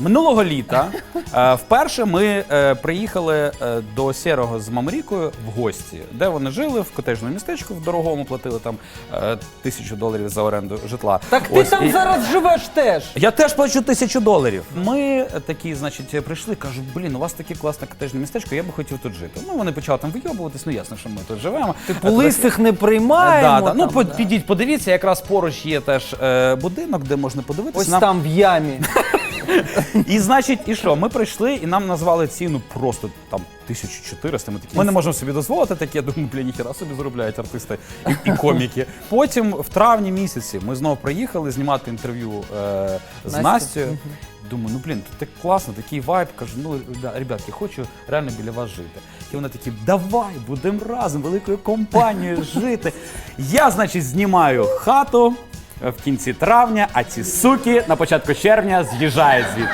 Минулого літа е, вперше ми е, приїхали е, до Сєрого з Мамрікою в гості, де вони жили в котежному містечку в дорогому платили там е, тисячу доларів за оренду житла. Так ти Ось, там і- зараз живеш теж. Я теж плачу тисячу доларів. Ми такі, значить, прийшли, кажуть, блін, у вас таке класне котежне містечко, я би хотів тут жити. Ну вони почали там вийобуватись, ну ясно, що ми тут живемо. Типу лисих не приймаємо. Да, да. Ну, там, по- да. підіть, подивіться, якраз поруч є теж е, будинок, де можна подивитися. Ось Нам- там в ямі. І значить, і що? Ми прийшли і нам назвали ціну просто там 1400. Ми такі. Ми не можемо собі дозволити таке. Я думаю, бля, ніхіра собі заробляють артисти і, і коміки. Потім в травні місяці ми знову приїхали знімати інтерв'ю е, з Настю. Настю. Думаю, ну блін, тут так класно, такий вайб. Кажу, ну ребя- ребятки, хочу реально біля вас жити. І вони такі, давай, будемо разом, великою компанією жити. Я, значить, знімаю хату. В кінці травня, а ці суки на початку червня з'їжджають звідти.